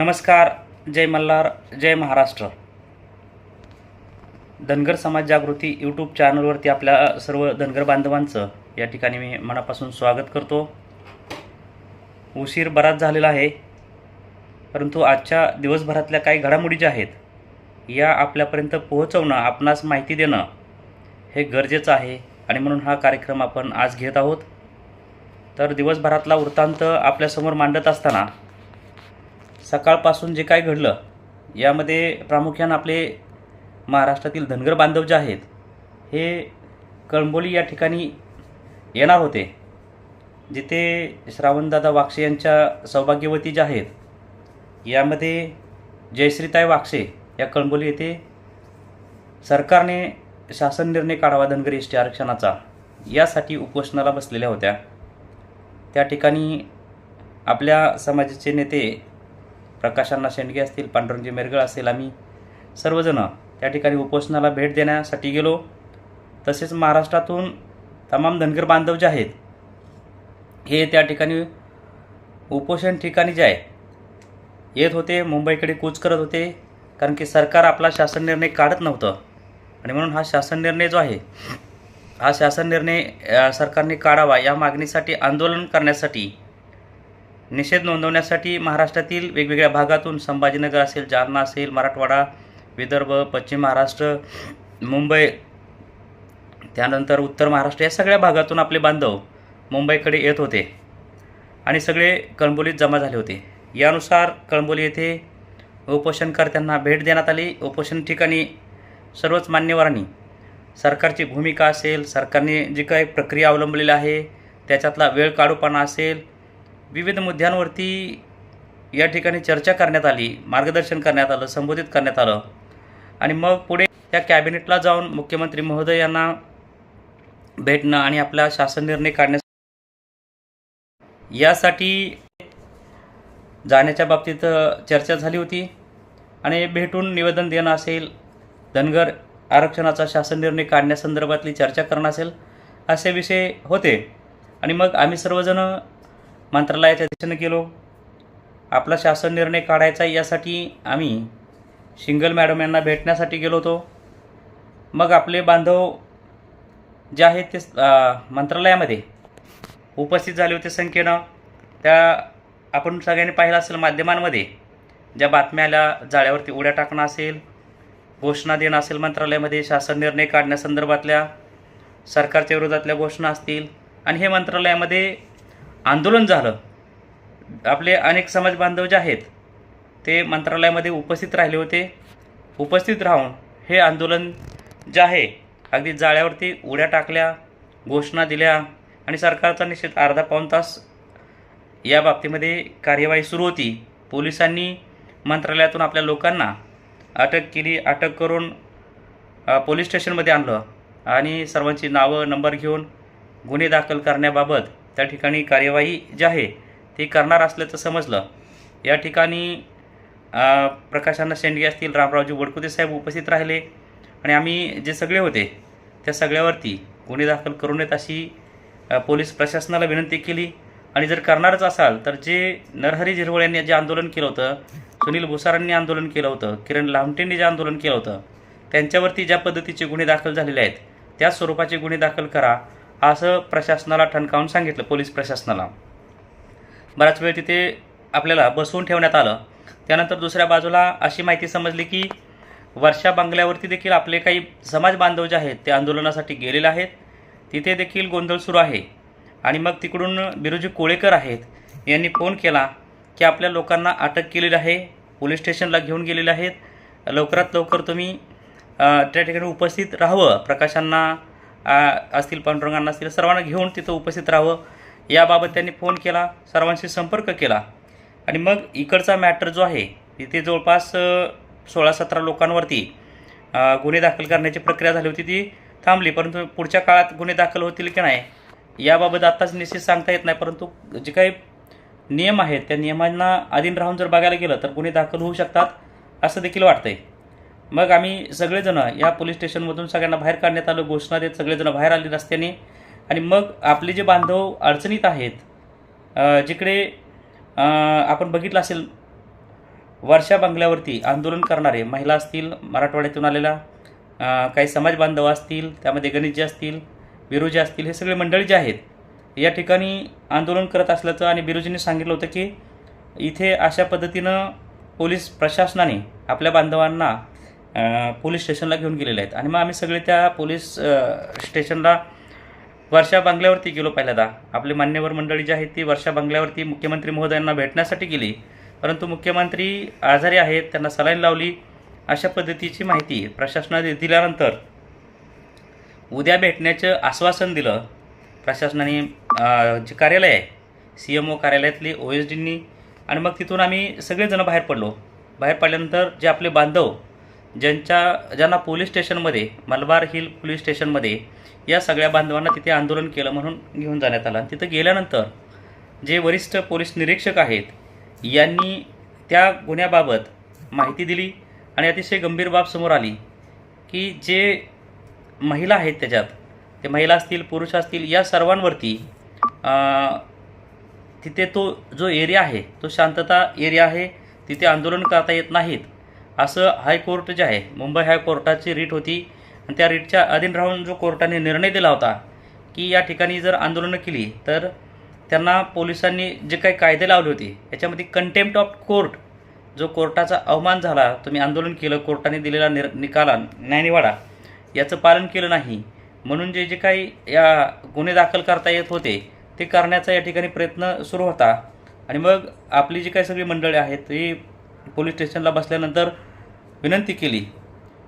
नमस्कार जय मल्हार जय महाराष्ट्र. धनगर समाज जागृती यूट्यूब चॅनलवरती आपल्या सर्व धनगर बांधवांचं या ठिकाणी मी मनापासून स्वागत करतो. उशीर बराच झालेला आहे परंतु आजच्या दिवसभरातल्या काही घडामोडी ज्या आहेत या आपल्यापर्यंत पोहोचवणं आपणास माहिती देणं हे गरजेचं आहे आणि म्हणून हा कार्यक्रम आपण आज घेत आहोत. तर दिवसभरातला वृत्तांत आपल्यासमोर मांडत असताना सकाळपासून जे काय घडलं यामध्ये प्रामुख्यानं आपले महाराष्ट्रातील धनगर बांधव जे आहेत हे कळंबोली या ठिकाणी येणार होते. जिथे श्रावणदादा वाक्षे यांच्या सौभाग्यवती ज्या आहेत यामध्ये जयश्रीताई वाक्षे या कळंबोली येथे सरकारने शासन निर्णय काढावा धनगर एस टी आरक्षणाचा यासाठी उपोषणाला बसलेल्या होत्या. त्या ठिकाणी आपल्या समाजाचे नेते प्रकाशांना शेंडगे असतील पांडुरंगजी मेरगळ असेल आम्ही सर्वजण त्या ठिकाणी उपोषणाला भेट देण्यासाठी गेलो. तसेच महाराष्ट्रातून तमाम धनगर बांधव जे आहेत हे त्या ठिकाणी उपोषण ठिकाणी जे आहे येत होते मुंबईकडे कूच करत होते कारण की सरकार आपला शासन निर्णय काढत नव्हतं. आणि म्हणून हा शासन निर्णय जो आहे हा शासन निर्णय सरकारने काढावा या मागणीसाठी आंदोलन करण्यासाठी निषेध नोंदवण्यासाठी महाराष्ट्रातील वेगवेगळ्या भागातून संभाजीनगर असेल जालना असेल मराठवाडा विदर्भ पश्चिम महाराष्ट्र मुंबई त्यानंतर उत्तर महाराष्ट्र या सगळ्या भागातून आपले बांधव मुंबईकडे येत होते आणि सगळे कळंबोलीत जमा झाले होते. यानुसार कळंबोली येथे उपोषणकर्त्यांना भेट देण्यात आली. उपोषण ठिकाणी सर्वच मान्यवरांनी सरकारची भूमिका असेल सरकारने जी काही प्रक्रिया अवलंबलेली आहे त्याच्यातला वेळ काढूपणा असेल विविध मुद्द्यांवरती या ठिकाणी चर्चा करण्यात आली मार्गदर्शन करण्यात आलं संबोधित करण्यात आलं. आणि मग पुढे त्या कॅबिनेटला जाऊन मुख्यमंत्री महोदय यांना भेटणं आणि आपला शासन निर्णय काढण्यास यासाठी जाण्याच्या बाबतीत चर्चा झाली होती. आणि भेटून निवेदन देणं असेल धनगर आरक्षणाचा शासन निर्णय काढण्यासंदर्भातली चर्चा करणं असेल असे विषय होते. आणि मग आम्ही सर्वजण मंत्रालयाच्या दिशेनं गेलो. आपला शासन निर्णय काढायचा यासाठी आम्ही शिंगल मॅडम यांना भेटण्यासाठी गेलो होतो. मग आपले बांधव जे आहेत ते मंत्रालयामध्ये उपस्थित झाले होते संख्येनं. त्या आपण सगळ्यांनी पाहिलं असेल माध्यमांमध्ये ज्या बातम्या आल्या जाळ्यावरती उड्या टाकणं असेल घोषणा देणं असेल मंत्रालयामध्ये शासन निर्णय काढण्यासंदर्भातल्या सरकारच्या विरोधातल्या घोषणा असतील. आणि हे मंत्रालयामध्ये आंदोलन झालं. आपले अनेक समाज बांधव जे आहेत ते मंत्रालयामध्ये उपस्थित राहिले होते. उपस्थित राहून हे आंदोलन जे आहे अगदी जाळ्यावरती उड्या टाकल्या घोषणा दिल्या आणि सरकारचा निश्चित अर्धा पाऊण तास या बाबतीमध्ये कार्यवाही सुरू होती. पोलिसांनी मंत्रालयातून आपल्या लोकांना अटक केली अटक करून पोलीस स्टेशनमध्ये आणलं आणि सर्वांची नावं नंबर घेऊन गुन्हे दाखल करण्याबाबत त्या ठिकाणी कार्यवाही जी आहे ती करणार असल्याचं समजलं. या ठिकाणी प्रकाशांना शेंडगे असतील रामरावजी वडकुते साहेब उपस्थित राहिले आणि आम्ही जे सगळे होते त्या सगळ्यावरती गुन्हे दाखल करू नयेत अशी पोलीस प्रशासनाला विनंती केली. आणि जर करणारच असाल तर जे नरहरी झिरवळ यांनी जे आंदोलन केलं होतं सुनील भुसारांनी आंदोलन केलं होतं किरण लामटेंनी जे आंदोलन केलं होतं त्यांच्यावरती ज्या पद्धतीचे गुन्हे दाखल झालेले आहेत त्याच स्वरूपाचे गुन्हे दाखल करा. असं प्रशासनाला ठणकावून सांगितलं पोलीस प्रशासनाला. बराच वेळ तिथे आपल्याला बसवून ठेवण्यात आलं. त्यानंतर दुसऱ्या बाजूला अशी माहिती समजली की वर्षा बंगल्यावरती देखील आपले काही समाज बांधव जे आहेत ते आंदोलनासाठी गेलेले आहेत. तिथे देखील गोंधळ सुरू आहे. आणि मग तिकडून बिरुजी कोळेकर आहेत यांनी फोन केला की आपल्या लोकांना अटक केलेली आहे पोलीस स्टेशनला घेऊन गेलेले आहेत. लवकरात लवकर तुम्ही त्या ठिकाणी उपस्थित राहावं. प्रकाशांना असतील पांडुरंगांना असतील सर्वांना घेऊन तिथं उपस्थित राहावं. याबाबत त्यांनी फोन केला सर्वांशी संपर्क केला. आणि मग इकडचा मॅटर जो आहे तिथे जवळपास सोळा सतरा लोकांवरती गुन्हे दाखल करण्याची प्रक्रिया झाली होती ती थांबली. परंतु पुढच्या काळात गुन्हे दाखल होतील की नाही याबाबत आत्ताच निश्चित सांगता येत नाही. परंतु जे काही नियम आहेत त्या नियमांना अधीन राहून जर बघायला गेलं तर गुन्हे दाखल होऊ शकतात असं देखील वाटतंय. मग आम्ही सगळेजणं या पोलीस स्टेशनमधून सगळ्यांना बाहेर काढण्यात आलो घोषणा देत सगळेजणं बाहेर आले रस्त्याने. आणि मग आपले जे बांधव अडचणीत आहेत जिकडे आपण बघितलं असेल वर्षा बंगल्यावरती आंदोलन करणारे महिला असतील मराठवाड्यातून आलेला काही समाज बांधव असतील त्यामध्ये गणेशजी असतील बिरोजी असतील हे सगळे मंडळी जे आहेत या ठिकाणी आंदोलन करत असल्याचं आणि बिरोजींनी सांगितलं होतं की इथे अशा पद्धतीनं पोलीस प्रशासनाने आपल्या बांधवांना पोलीस स्टेशनला घेऊन गेलेले आहेत. आणि मग आम्ही सगळे त्या पोलीस स्टेशनला वर्षा बंगल्यावरती गेलो पहिल्यांदा. आपले मान्यवर मंडळी जी आहेत ती वर्षा बंगल्यावरती मुख्यमंत्री महोदयांना भेटण्यासाठी गेली. परंतु मुख्यमंत्री आजारी आहेत त्यांना सलाईन लावली. अशा पद्धतीची माहिती प्रशासनाने दिल्यानंतर उद्या भेटण्याचं आश्वासन दिलं. प्रशासनाने जे कार्यालय आहे सी एम ओ कार्यालयातली ओ एस डींनी. आणि मग तिथून आम्ही सगळेजणं बाहेर पडलो. बाहेर पडल्यानंतर जे आपले बांधव ज्यांच्या ज्यांना पोलीस स्टेशनमध्ये मलबार हिल पोलीस स्टेशनमध्ये या सगळ्या बांधवांना तिथे आंदोलन केलं म्हणून घेऊन जाण्यात आलं. आणि तिथं गेल्यानंतर जे वरिष्ठ पोलीस निरीक्षक आहेत यांनी त्या गुन्ह्याबाबत माहिती दिली आणि अतिशय गंभीर बाब समोर आली की जे महिला आहेत त्याच्यात ते महिला असतील पुरुष असतील या सर्वांवरती तिथे तो जो एरिया आहे तो शांतता एरिया आहे तिथे आंदोलन करता येत नाहीत. असं हायकोर्ट जे आहे मुंबई हायकोर्टाची रीट होती. आणि त्या रीटच्या अधीन राहून जो कोर्टाने निर्णय दिला होता की या ठिकाणी जर आंदोलनं केली तर त्यांना पोलिसांनी जे काही कायदे लावले होते याच्यामध्ये कंटेम्प्ट ऑफ कोर्ट जो कोर्टाचा अवमान झाला तुम्ही आंदोलन केलं कोर्टाने दिलेला निर निकाला न्यायनिवाडा याचं पालन केलं नाही. म्हणून जे जे काही या गुन्हे दाखल करता येत होते ते करण्याचा या ठिकाणी प्रयत्न सुरू होता. आणि मग आपली जी काही सगळी मंडळी आहेत ती पोलीस स्टेशनला बसल्यानंतर विनंती केली.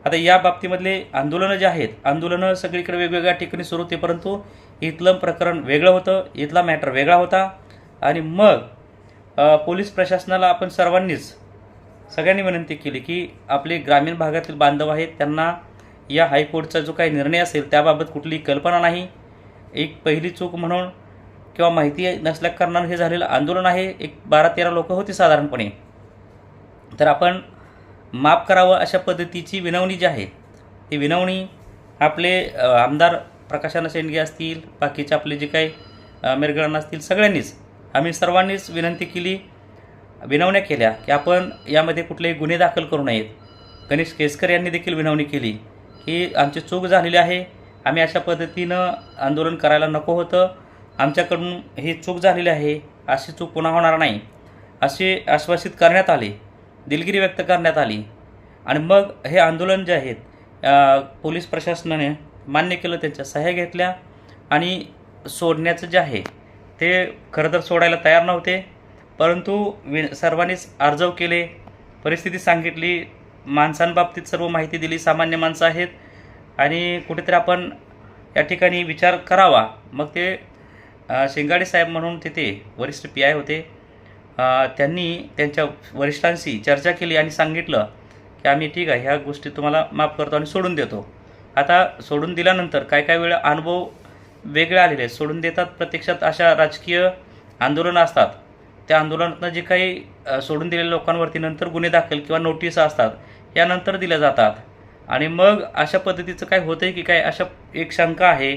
आता या बाबतीमधले आंदोलनं जे आहेत आंदोलनं सगळीकडे वेगवेगळ्या ठिकाणी सुरू होते परंतु इथलं प्रकरण वेगळं होतं इथला मॅटर वेगळा होता. आणि मग पोलीस प्रशासनाला आपण सर्वांनीच सगळ्यांनी विनंती केली की आपले ग्रामीण भागातील बांधव आहेत त्यांना या हायकोर्टचा जो काही निर्णय असेल त्याबाबत कुठलीही कल्पना नाही. एक पहिली चूक म्हणून किंवा माहिती नसल्या कारणानं हे झालेलं आंदोलन आहे. एक बारा तेरा लोक होती साधारणपणे. तर आपण माफ करावं अशा पद्धतीची विनवणी जी आहे ती विनवणी आपले आमदार प्रकाशन शेंडगे असतील बाकीचे आपले जे काही मेरगळण असतील सगळ्यांनीच आम्ही सर्वांनीच विनंती केली विनवण्या केल्या की आपण यामध्ये कुठलेही गुन्हे दाखल करू नयेत. गणेश केसकर यांनी देखील विनवणी केली की आमची चूक झालेली आहे आम्ही अशा पद्धतीनं आंदोलन करायला नको होतं आमच्याकडून ही चूक झालेली आहे अशी चूक पुन्हा होणार नाही असे आश्वासित करण्यात आले. दिलगिरी व्यक्त करण्यात आली. आणि मग हे आंदोलन जे आहेत पोलीस प्रशासनाने मान्य केलं त्यांच्या सह्या घेतल्या आणि सोडण्याचं जे आहे ते खरं तर सोडायला तयार नव्हते. परंतु वि सर्वांनीच अर्जव केले परिस्थिती सांगितली माणसांबाबतीत सर्व माहिती दिली सामान्य माणसं आहेत. आणि कुठेतरी आपण या ठिकाणी विचार करावा. मग ते शिंगाडे साहेब म्हणून तिथे वरिष्ठ पी आय होते. त्यांनी त्यांच्या वरिष्ठांशी चर्चा केली आणि सांगितलं की आम्ही ठीक आहे ह्या गोष्टी तुम्हाला माफ करतो आणि सोडून देतो. आता सोडून दिल्यानंतर काय काय वेळा अनुभव वेगळे आलेले आहेत. सोडून देतात प्रत्यक्षात अशा राजकीय आंदोलनं असतात. त्या आंदोलनातनं जे काही सोडून दिलेल्या लोकांवरती नंतर गुन्हे दाखल किंवा नोटीस असतात यानंतर दिल्या जातात. आणि मग अशा पद्धतीचं काय होतं आहे की काय अशा एक शंका आहे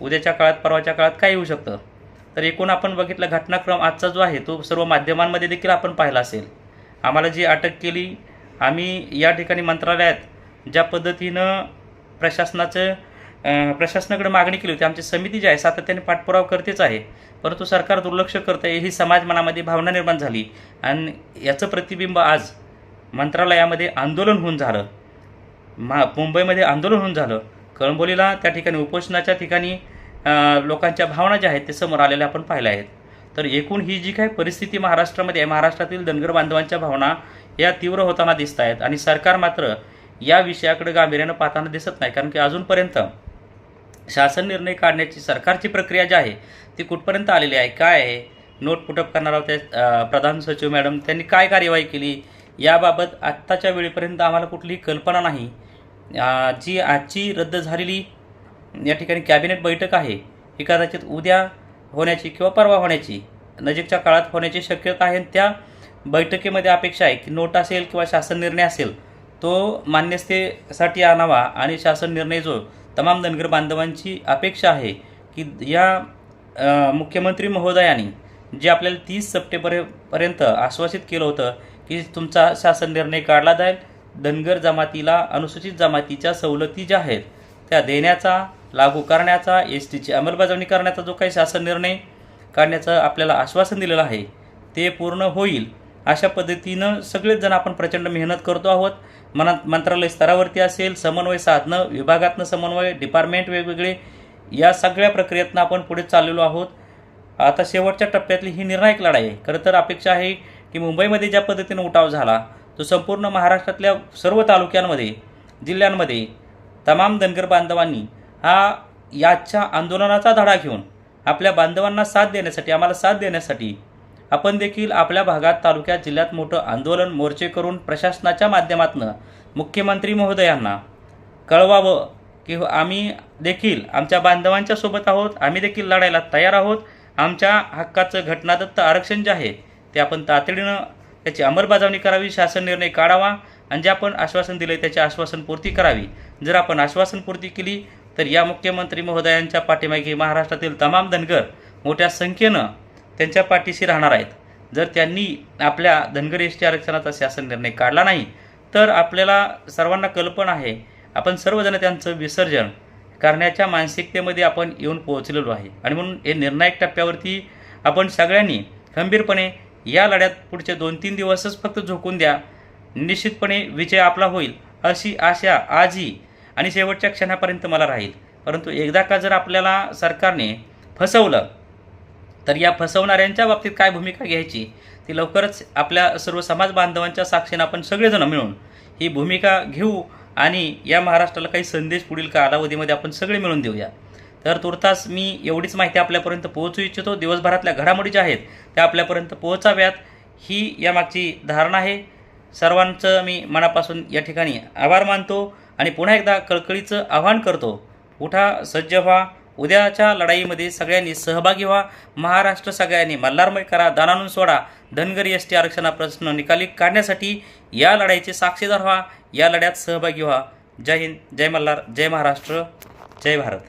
उद्याच्या काळात परवाच्या काळात काय येऊ शकतं? तर एकूण आपण बघितलं घटनाक्रम आजचा जो आहे तो सर्व माध्यमांमध्ये देखील आपण पाहिला असेल. आम्हाला जी अटक केली आम्ही या ठिकाणी मंत्रालयात ज्या पद्धतीनं प्रशासनाचं प्रशासनाकडे मागणी केली होती आमची समिती जी आहे सातत्याने पाठपुरावा करतेच आहे. परंतु सरकार दुर्लक्ष करतं आहे ही समाज मनामध्ये भावना निर्माण झाली. आणि याचं प्रतिबिंब आज मंत्रालयामध्ये आंदोलन होऊन झालं. मा मुंबईमध्ये आंदोलन होऊन झालं. कळंबोलीला त्या ठिकाणी उपोषणाच्या ठिकाणी लोकांच्या भावना ज्या आहेत ते समोर आलेल्या आपण पाहिल्या आहेत. तर एकूण ही जी काही परिस्थिती महाराष्ट्रामध्ये आहे महाराष्ट्रातील धनगर बांधवांच्या भावना या तीव्र होताना दिसत आहेत आणि सरकार मात्र या विषयाकडे गांभीर्यानं पाहताना दिसत नाही. कारण की अजूनपर्यंत शासन निर्णय काढण्याची सरकारची प्रक्रिया जी आहे ती कुठपर्यंत आलेली आहे काय आहे नोट पुटअप करणारा त्या प्रधान सचिव मॅडम त्यांनी काय कार्यवाही केली याबाबत आत्ताच्या वेळेपर्यंत आम्हाला कुठलीही कल्पना नाही. जी आजची रद्द झालेली या ठिकाणी कॅबिनेट बैठक आहे. ही कदाचित उद्या होण्याची किंवा परवा होण्याची नजीकच्या काळात होण्याची शक्यता आहे. त्या बैठकीमध्ये अपेक्षा आहे की नोट असेल किंवा शासन निर्णय असेल तो मान्यस्थेसाठी आणावा. आणि शासन निर्णय जो तमाम धनगर बांधवांची अपेक्षा आहे की या मुख्यमंत्री महोदयांनी जे आपल्याला तीस सप्टेंबरपर्यंत आश्वासित केलं होतं की तुमचा शासन निर्णय काढला जाईल. धनगर जमातीला अनुसूचित जमातीच्या सवलती ज्या आहेत त्या देण्याचा लागू करण्याचा एस टीची अंमलबजावणी करण्याचा जो काही शासन निर्णय काढण्याचं आपल्याला आश्वासन दिलेलं आहे ते पूर्ण होईल अशा पद्धतीनं सगळेच जण आपण प्रचंड मेहनत करतो आहोत. मना मंत्रालय स्तरावरती असेल समन्वय साधनं विभागातनं समन्वय डिपार्टमेंट वेगवेगळे या सगळ्या प्रक्रियेतनं आपण पुढे चाललेलो आहोत. आता शेवटच्या टप्प्यातली ही निर्णायक लढाई आहे. खरं तर अपेक्षा आहे की मुंबईमध्ये ज्या पद्धतीनं उठाव झाला तो संपूर्ण महाराष्ट्रातल्या सर्व तालुक्यांमध्ये जिल्ह्यांमध्ये तमाम धनगर बांधवांनी हा याच्या आंदोलनाचा धडा घेऊन आपल्या बांधवांना साथ देण्यासाठी आम्हाला साथ देण्यासाठी आपण देखील आपल्या भागात तालुक्यात जिल्ह्यात मोठं आंदोलन मोर्चे करून प्रशासनाच्या माध्यमातून मुख्यमंत्री महोदयांना कळवावं की आम्ही देखील आमच्या बांधवांच्या सोबत आहोत आम्ही देखील लढायला तयार आहोत. आमच्या हक्काचं घटनादत्त आरक्षण जे आहे ते आपण तातडीनं त्याची अंमलबजावणी करावी शासन निर्णय काढावा आणि जे आपण आश्वासन दिले त्याची आश्वासन पूर्ती करावी. जर आपण आश्वासन पूर्ती केली तर या मुख्यमंत्री महोदयांच्या पाठीमागे महाराष्ट्रातील तमाम धनगर मोठ्या संख्येनं त्यांच्या पाठीशी राहणार आहेत. जर त्यांनी आपल्या धनगर एस टी आरक्षणाचा शासन निर्णय काढला नाही तर आपल्याला सर्वांना कल्पना आहे आपण सर्वजण त्यांचं विसर्जन करण्याच्या मानसिकतेमध्ये आपण येऊन पोहोचलेलो आहे. आणि म्हणून हे निर्णायक टप्प्यावरती आपण सगळ्यांनी खंबीरपणे या लढ्यात पुढचे दोन तीन दिवसच फक्त झोकून द्या. निश्चितपणे विजय आपला होईल अशी आशा आजही आणि शेवटच्या क्षणापर्यंत मला राहील. परंतु एकदा का जर आपल्याला सरकारने फसवलं तर या फसवणाऱ्यांच्या बाबतीत काय भूमिका घ्यायची? ती लवकरच आपल्या सर्व समाज बांधवांच्या साक्षीनं आपण सगळेजण मिळून ही भूमिका घेऊ आणि या महाराष्ट्राला काही संदेश पुढील कालावधीमध्ये आपण सगळे मिळून देऊया. तर तुर्तास मी एवढीच माहिती आपल्यापर्यंत पोहोचू इच्छितो. दिवसभरातल्या घडामोडी ज्या आहेत त्या आपल्यापर्यंत पोहोचाव्यात ही यामागची धारणा आहे. सर्वांचं मी मनापासून या ठिकाणी आभार मानतो. आणि पुन्हा एकदा कळकळीचं आवाहन करतो. उठा सज्ज व्हा. उद्याच्या लढाईमध्ये सगळ्यांनी सहभागी व्हा. महाराष्ट्र सगळ्यांनी मल्हारमय करा दानानून सोडा. धनगरी एस टी आरक्षणा प्रश्न निकाली काढण्यासाठी या लढाईचे साक्षीदार व्हा. या लढ्यात सहभागी व्हा. जय हिंद जय मल्हार जय महाराष्ट्र जय भारत.